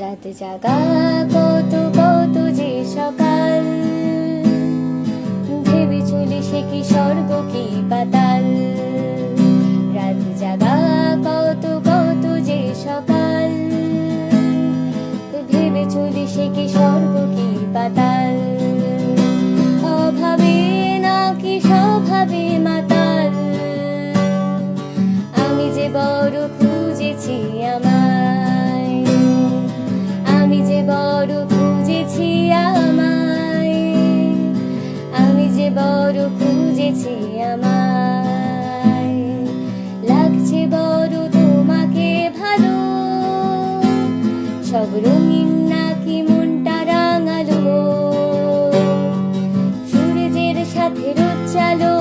রাত জাগা কত কত যে সকাল। ভেবে চলি সে কি স্বর্গ কি পাতাল। রাত জাগা কত কত যে সকাল। ভেবে চলি সে কি স্বর্গ কি পাতাল। অভাবে নাকি স্বভাবে মাতাল। আমি যে বড় বড় খুঁজেছে আমায়। লাগছে বড় তোমাকে ভালো। সব রঙিন নাকি মনটা রাঙালো। সূর্যের সাথে রোজ চালো।